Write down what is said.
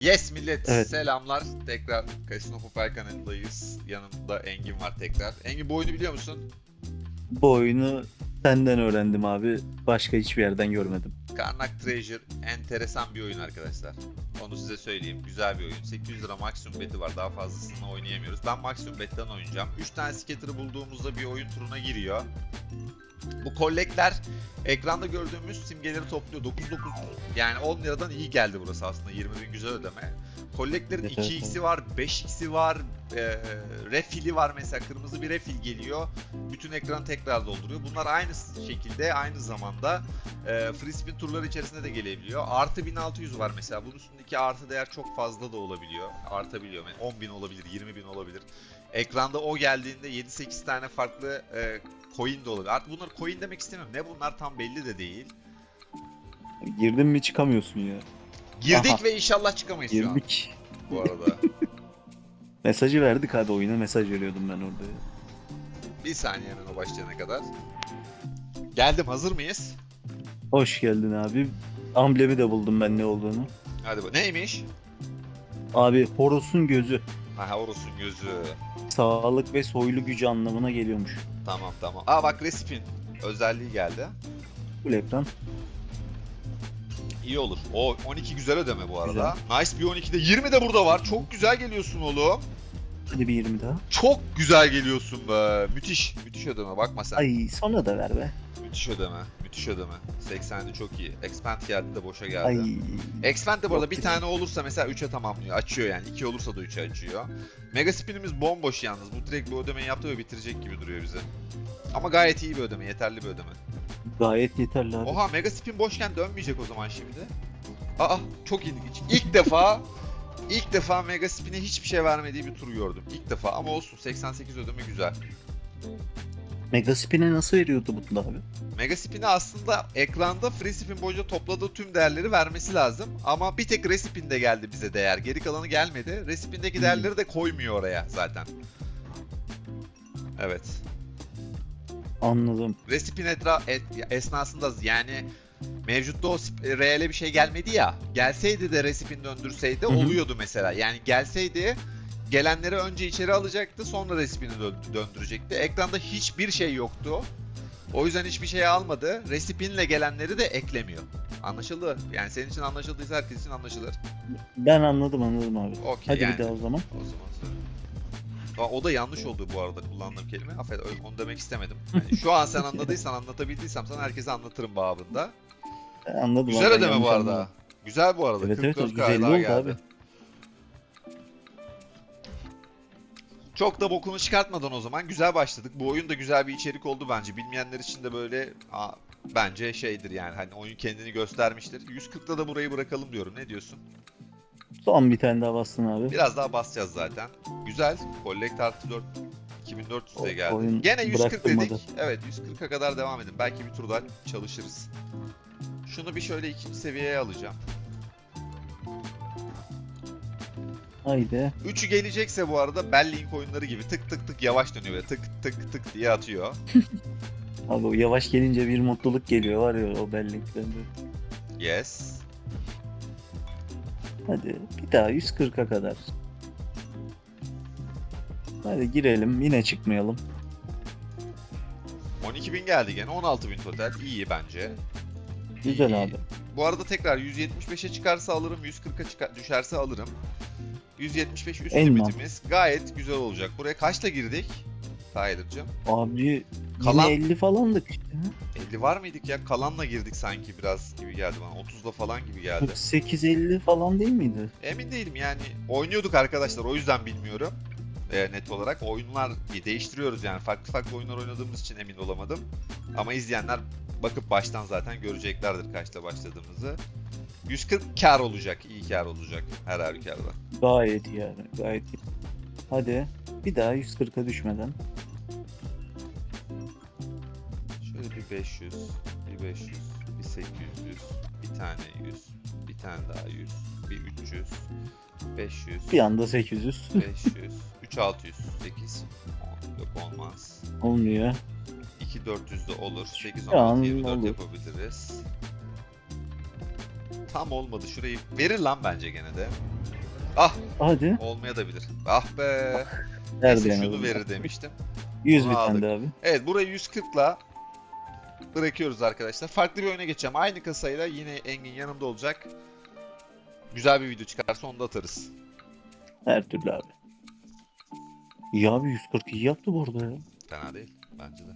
Yes millet Evet. selamlar. Tekrar Casino Popper kanalındayız. Yanımda Engin var tekrar. Engin bu oyunu biliyor musun? Bu oyunu senden öğrendim abi. Başka hiçbir yerden görmedim. Karnak Treasure enteresan bir oyun arkadaşlar. Onu size söyleyeyim. Güzel bir oyun. 800 lira maksimum beti var. Daha fazlasını oynayamıyoruz. Ben maksimum betten oynayacağım. 3 tane scatter'ı bulduğumuzda bir oyun turuna giriyor. Bu kollekler ekranda gördüğümüz simgeleri topluyor. 99 yani 10 liradan iyi geldi burası aslında. 20 bin güzel ödeme. Evet, 2x'i var, 5x'i var, e, refili var mesela. Kırmızı bir refil geliyor. Bütün ekranı tekrar dolduruyor. Bunlar aynı şekilde aynı zamanda e, free spin turları içerisinde de gelebiliyor. Artı 1600 var mesela. Bunun üstündeki artı değer çok fazla da olabiliyor. Artabiliyor. Yani 10.000 olabilir, 20.000 olabilir. Ekranda o geldiğinde 7-8 tane farklı e, coin de olabilir. Artık bunları coin demek istemiyorum. Ne bunlar tam belli de değil. Girdin mi çıkamıyorsun ya. Girdik Aha. ve inşallah çıkamayız şu an Girdik. bu arada. Mesajı verdik abi oyuna mesaj veriyordum ben orada. bir saniye hemen o başlayana kadar. Geldim hazır mıyız? Hoş geldin abi. Amblemi de buldum ben ne olduğunu. Hadi bak. Neymiş? Abi Horus'un gözü. Aha Oros'un gözü. Sağlık ve soylu gücü anlamına geliyormuş. Tamam tamam. Aa bak Resipin özelliği geldi. Bu ekran. İyi olur. O 12 güzel ödeme bu arada. Nice bir 12'de 20 de burada var. Çok güzel geliyorsun oğlum. Hadi bir 20 daha. Çok güzel geliyorsun be. Müthiş. Müthiş ödeme bakma sen. Ay sonra da ver be. Müthiş ödeme. Müthiş ödeme. 80'de çok iyi. Expand geldi de boşa geldi. Ay. Expand de bu arada bir tane olursa mesela 3'e tamamlıyor. Açıyor yani. 2 olursa da 3'e açıyor. Mega spinimiz bomboş yalnız. Bu direkt bu ödemeyi yaptı ve bitirecek gibi duruyor bize. Ama gayet iyi bir ödeme. Yeterli bir ödeme. Gayet yeterli abi. Oha Mega Spin boşken dönmeyecek o zaman şimdi. Aa çok ilginç. İlk defa ilk defa Mega Spin'e hiçbir şey vermediği bir tur gördüm. İlk defa ama olsun 88 ödeme güzel. Mega Spin'e nasıl veriyordu bu abi? Mega Spin'e aslında ekranda Free Spin boyunca topladığı tüm değerleri vermesi lazım. Ama bir tek Respin'de geldi bize değer. Geri kalanı gelmedi. Respin'deki Hmm. değerleri de koymuyor oraya zaten. Evet. Anladım. Resipin etra et- esnasında yani mevcutta o e, reale bir şey gelmedi ya. Gelseydi de resipin döndürseydi Hı hı. oluyordu mesela. Yani gelseydi gelenleri önce içeri alacaktı sonra resipini dö- döndürecekti. Ekranda hiçbir şey yoktu. O yüzden hiçbir şey almadı. Resipinle gelenleri de eklemiyor. Anlaşıldı. Yani senin için anlaşıldıysa herkes için anlaşılır. Ben anladım anladım abi. Okey Hadi yani. bir daha o zaman. O zaman söyle. Aa, O da yanlış oldu bu arada kullandığım kelime. Affet onu demek istemedim. Yani şu an sen anladıysan anlatabildiysem sana herkese anlatırım babında. Ben anladım. Güzel abi, ödeme yanlış bu arada. anlamadım. Güzel bu arada. Evet, evet, 44 güzel oldu geldi. abi. Çok da bokunu çıkartmadan o zaman güzel başladık. Bu oyun da güzel bir içerik oldu bence. Bilmeyenler için de böyle aa, bence şeydir yani hani oyun kendini göstermiştir. 140'da da burayı bırakalım diyorum. Ne diyorsun? Son bir tane daha bastın abi. Biraz daha basacağız zaten. Güzel. Collect artı 4 2400'e O- geldi. oyun Gene 140 bıraktırmadı. dedik. Evet 140'a kadar devam edin. Belki bir tur daha çalışırız. Şunu bir şöyle ikinci seviyeye alacağım. Haydi. Üçü gelecekse bu arada Bellink oyunları gibi tık tık tık yavaş dönüyor ve tık tık tık diye atıyor. Abi o yavaş gelince bir mutluluk geliyor var ya o bellinklerinde. Yes. Hadi bir daha 140'a kadar. Hadi girelim yine çıkmayalım. 12.000 geldi gene 16.000 total. İyi bence. Güzel İyi. abi. Bu arada tekrar 175'e çıkarsa alırım, 140'a çıkar, düşerse alırım. 175 üst En limitimiz gayet güzel olacak. Buraya kaçla girdik? Tyler'cığım. Abi Kalan- yine 50 falandık. 50 var mıydık ya? Kalanla girdik sanki biraz gibi geldi bana. 30'da falan gibi geldi. 48-50 falan değil miydi? Emin değilim yani. Oynuyorduk arkadaşlar o yüzden bilmiyorum. e, net olarak. Oyunlar bir değiştiriyoruz yani. Farklı farklı oyunlar oynadığımız için emin olamadım. Ama izleyenler bakıp baştan zaten göreceklerdir kaçta başladığımızı. 140 kar olacak. iyi kar olacak her halükarda. Gayet iyi yani gayet iyi. Hadi bir daha 140'a düşmeden. Bir 500, bir 500, bir 800, bir tane 100, bir tane daha 100, bir 300, 500, Bir anda 800 500, 3 600, 8, 10, yok olmaz. olmuyor. 2 400 de olur. 8 Şu an 16 24 olur. yapabiliriz. Tam olmadı. Şurayı verir lan bence gene de. Ah Hadi. olmaya da bilir. Ah be. Nerede Neyse şunu verir demiştim. 100 Bunu bir tane abi. Evet burayı 140'la bırakıyoruz arkadaşlar. Farklı bir oyuna geçeceğim. Aynı kasayla yine Engin yanımda olacak. Güzel bir video çıkarsa onu da atarız. Her türlü abi. İyi abi 140 iyi yaptı bu arada ya. Fena değil bence de.